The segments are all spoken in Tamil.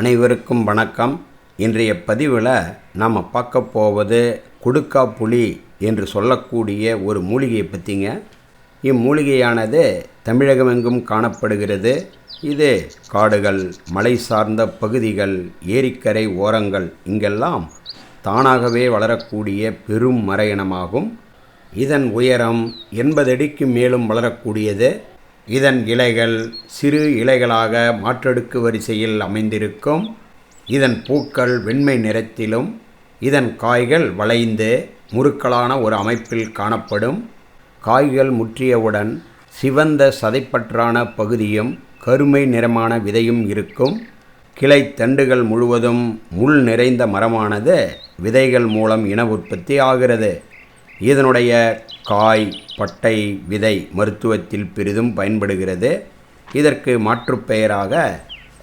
அனைவருக்கும் வணக்கம். இன்றைய பதிவில் நாம் பார்க்க போவது குடுக்கா புளி என்று சொல்லக்கூடிய ஒரு மூலிகையை பற்றிங்க இம்மூலிகையானது தமிழகமெங்கும் காணப்படுகிறது. இது காடுகள் மலை சார்ந்த பகுதிகள் ஏரிக்கரை ஓரங்கள் இங்கெல்லாம் தானாகவே வளரக்கூடிய பெரும் மர இனமாகும் இதன் உயரம் எண்பது அடிக்கு மேலும் வளரக்கூடியது. இதன் இலைகள் சிறு இலைகளாக மாற்றடுக்கு வரிசையில் அமைந்திருக்கும். இதன் பூக்கள் வெண்மை நிறத்திலும் இதன் காய்கள் வளைந்து முறுக்கலான ஒரு அமைப்பில் காணப்படும். காய்கள் முற்றியவுடன் சிவந்த சதைப்பற்றான பகுதியும் கருமை நிறமான விதையும் இருக்கும். கிளை தண்டுகள் முழுவதும் முள் நிறைந்த மரமானது விதைகள் மூலம் இன உற்பத்தி ஆகிறது. இதனுடைய காய் பட்டை விதை மருத்துவத்தில் பெரிதும் பயன்படுகிறது. இதற்கு மாற்றுப்பெயராக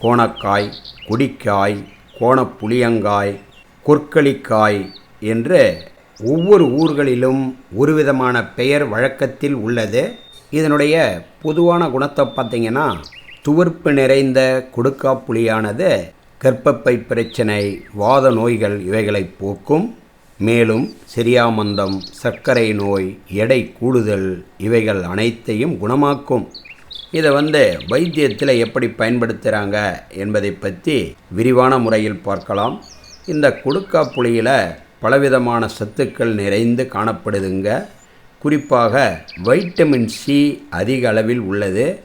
கோணக்காய் குடிக்காய் கோணப்புளியங்காய் கொற்களிக்காய் என்று ஒவ்வொரு ஊர்களிலும் ஒரு விதமான பெயர் வழக்கத்தில் உள்ளது. இதனுடைய பொதுவான குணத்தை பார்த்தீங்கன்னா துவர்ப்பு நிறைந்த கொடுக்காப்புளியானது கர்ப்பப்பை பிரச்சனை வாத நோய்கள் இவைகளை போக்கும். மேலும் சிரியாமந்தம் சர்க்கரை நோய் எடை கூடுதல் இவைகள் அனைத்தையும் குணமாக்கும். இதை வந்து வைத்தியத்தில் எப்படி பயன்படுத்துகிறாங்க என்பதை பற்றி விரிவான முறையில் பார்க்கலாம். இந்த குடுக்கா புளியில் பலவிதமான சத்துக்கள் நிறைந்து காணப்படுதுங்க. குறிப்பாக வைட்டமின் சி அதிக அளவில் உள்ளது.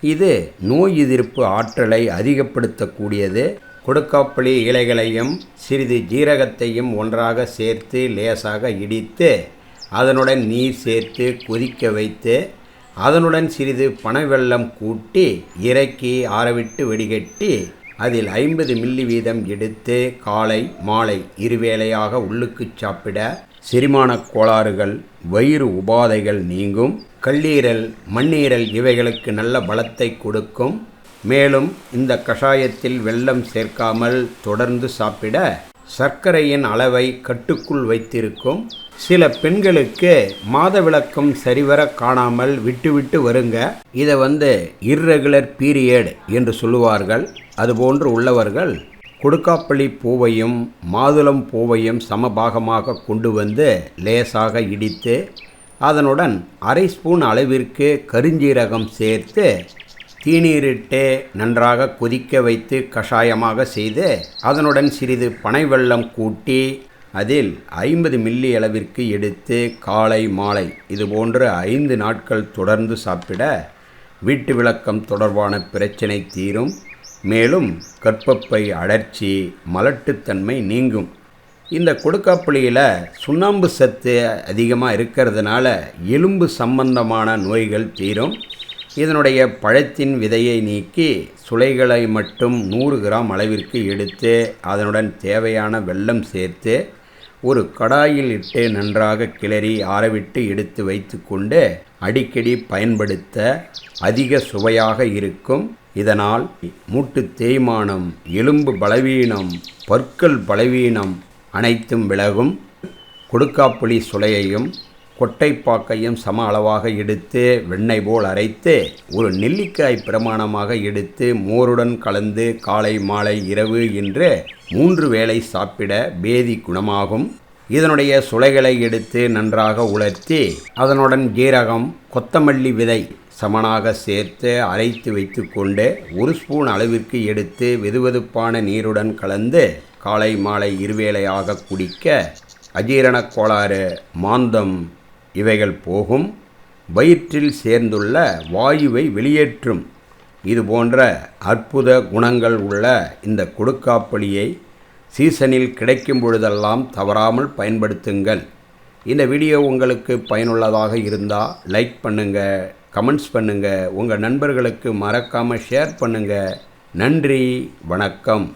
இது நோய் எதிர்ப்பு ஆற்றலை அதிகப்படுத்தக்கூடியது. கொடுக்காப்புளி இலைகளையும் சிறிது ஜீரகத்தையும் ஒன்றாக சேர்த்து லேசாக இடித்து அதனுடன் நீர் சேர்த்து கொதிக்க வைத்து அதனுடன் சிறிது பனவெல்லம் கூட்டி இறக்கி ஆறவிட்டு வெடிகட்டி அதில் ஐம்பது மில்லி வீதம் எடுத்து காலை மாலை இருவேளையாக உள்ளுக்கு சாப்பிட செரிமானக் கோளாறுகள் வயிறு உபாதைகள் நீங்கும் கல்லீரல் மண்ணீரல் இவைகளுக்கு நல்ல பலத்தை கொடுக்கும். மேலும் இந்த கஷாயத்தில் வெள்ளம் சேர்க்காமல் தொடர்ந்து சாப்பிட சர்க்கரையின் அளவை கட்டுக்குள் வைத்திருக்கும். சில பெண்களுக்கு மாதவிளக்கம் சரிவர காணாமல் விட்டுவிட்டு வருங்க. இதை வந்து இர்ரெகுலர் பீரியட் என்று சொல்லுவார்கள். அதுபோன்று உள்ளவர்கள் கொடுக்காப்பள்ளி பூவையும் மாதுளம் பூவையும் சமபாகமாக கொண்டு வந்து லேசாக இடித்து அதனுடன் அரை ஸ்பூன் அளவிற்கு கருஞ்சீரகம் சேர்த்து தீநீரிட்டு நன்றாக கொதிக்க வைத்து கஷாயமாக செய்து அதனுடன் சிறிது பனை வெள்ளம் கூட்டி அதில் ஐம்பது மில்லி அளவிற்கு எடுத்து காலை மாலை இதுபோன்று ஐந்து நாட்கள் தொடர்ந்து சாப்பிட வீட்டு விளக்கம் தொடர்பான பிரச்சனை தீரும். மேலும் கற்பப்பை அழற்சி மலட்டுத்தன்மை நீங்கும். இந்த கொடுக்காப்புளியில் சுண்ணாம்பு சத்து அதிகமாக இருக்கிறதுனால எலும்பு சம்பந்தமான நோய்கள் தீரும். இதனுடைய பழத்தின் விதையை நீக்கி சுளைகளை மட்டும் நூறு கிராம் அளவிற்கு எடுத்து அதனுடன் தேவையான வெல்லம் சேர்த்து ஒரு கடாயில் இட்டு நன்றாக கிளறி ஆறவிட்டு எடுத்து வைத்துக்கொண்டு அடிக்கடி பயன்படுத்த அதிக சுவையாக இருக்கும். இதனால் மூட்டு தேய்மானம் எலும்பு பலவீனம் பற்கள் பலவீனம் அனைத்தும் விலகும். கொடுக்காப்புளி சுளையையும் கொட்டைப்பாக்கையும் சம அளவாக எடுத்து வெண்ணெய் போல் அரைத்து ஒரு நெல்லிக்காய் பிரமாணமாக எடுத்து மோருடன் கலந்து காலை மாலை இரவு என்று மூன்று வேளை சாப்பிட பேதி குணமாகும். இதனுடைய சுளைகளை எடுத்து நன்றாக உலர்த்தி அதனுடன் ஜீரகம் கொத்தமல்லி விதை சமனாக சேர்த்து அரைத்து வைத்துக்கொண்டு ஒரு ஸ்பூன் அளவிற்கு எடுத்து வெதுவெதுப்பான நீருடன் கலந்து காலை மாலை இருவேளையாக குடிக்க அஜீரணக் கோளாறு மாந்தம் இவைகள் போகும். வயிற்றில் சேர்ந்துள்ள வாயுவை வெளியேற்றும். இது போன்ற அற்புத குணங்கள் உள்ள இந்த கொடுக்காப்பளியை சீசனில் கிடைக்கும் பொழுதெல்லாம் தவறாமல் பயன்படுத்துங்கள். இந்த வீடியோ உங்களுக்கு பயனுள்ளதாக இருந்தால் லைக் பண்ணுங்கள் கமெண்ட்ஸ் பண்ணுங்கள் உங்கள் நண்பர்களுக்கு மறக்காமல் ஷேர் பண்ணுங்கள் நன்றி வணக்கம்.